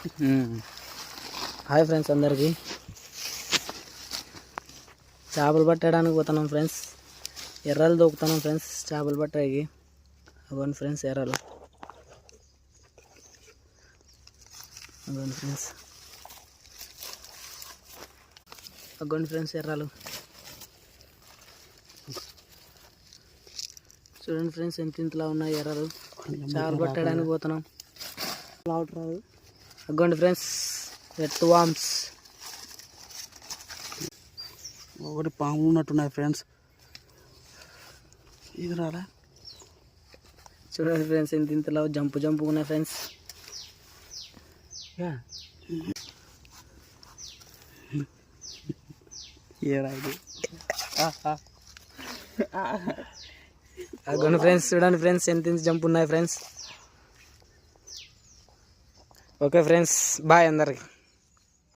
Hi friends అందరికీ. చేపలు పట్టడానికి పోతున్నాం ఫ్రెండ్స్. ఎర్రలు దూకుతున్నాం ఫ్రెండ్స్ చేపలు పట్టడానికి అవ్వండి ఫ్రెండ్స్ ఎర్రలు. అవ్వండి ఫ్రెండ్స్. అవ్వండి ఫ్రెండ్స్ ఎర్రలు. చూడండి ఫ్రెండ్స్ ఎంత ఇంతలా ఉన్నాయి ఎర్రలు. చేపలు పట్టడానికి పోతున్నాం. రావట్ రాదు అగ్గోండి ఫ్రెండ్స్. ఎట్ వామ్స్ ఒకటి పాము ఉన్నట్టున్నాయి ఫ్రెండ్స్. ఇది రాలా? చూడండి ఫ్రెండ్స్ ఇంత ఇంతలో జంపు జంపు ఉన్నాయి ఫ్రెండ్స్. ఏడా ఇది? అగ్గోండి ఫ్రెండ్స్ చూడండి ఫ్రెండ్స్ ఎంత ఇంత జంప్ ఉన్నాయి ఫ్రెండ్స్. ఓకే ఫ్రెండ్స్ బాయ్ అందరికి.